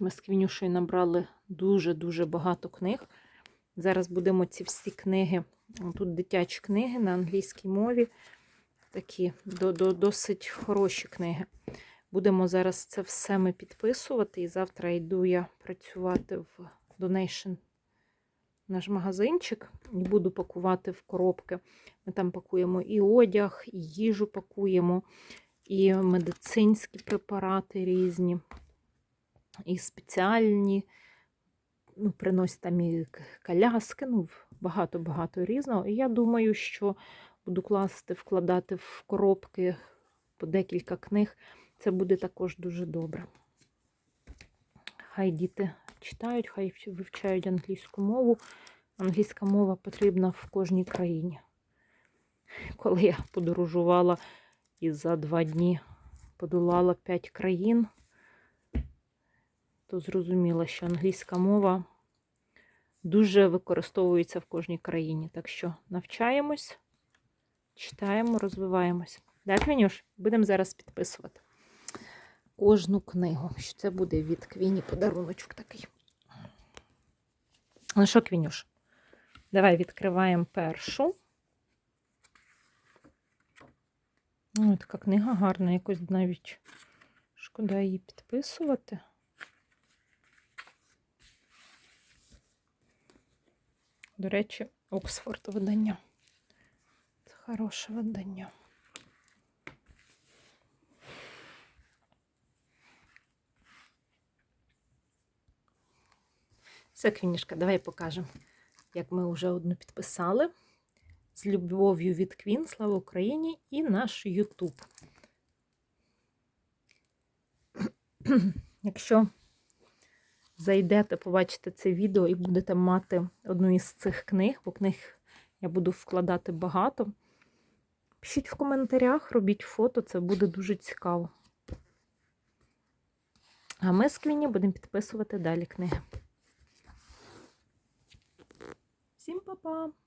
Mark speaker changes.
Speaker 1: Ми з Квінюшею набрали дуже-дуже багато книг. Зараз будемо ці всі книги, тут дитячі книги на англійській мові, такі до, до, досить хороші книги. Будемо зараз це все ми підписувати. І завтра йду я працювати в Donation наш магазинчик і буду пакувати в коробки. Ми там пакуємо і одяг, і їжу пакуємо, і медицинські препарати різні, і спеціальні. Ну, приносять там і коляски, ну, багато-багато різного. І я думаю, що буду класти, вкладати в коробки по декілька книг. Це буде також дуже добре. Хай діти читають, хай вивчають англійську мову. Англійська мова потрібна в кожній країні. Коли я подорожувала і за два дні подолала п'ять країн, то зрозуміла, що англійська мова дуже використовується в кожній країні. Так що навчаємось, читаємо, розвиваємось. Так, Вінюш, будемо зараз підписувати кожну книгу. Що це буде від Квіні подаруночок такий. Ну що, Квінюш? Давай відкриваємо першу. Ой, така книга гарна, якось навіть шкода її підписувати. До речі, Оксфорд видання. Це хороше видання. Все, Квінішка, давай покажемо, як ми вже одну підписали. З любов'ю від Квін, слава Україні, і наш Ютуб. Якщо зайдете, побачите це відео і будете мати одну із цих книг, бо книг я буду вкладати багато. Пишіть в коментарях, робіть фото, це буде дуже цікаво. А ми з Квіні будемо підписувати далі книги. Всім па-па!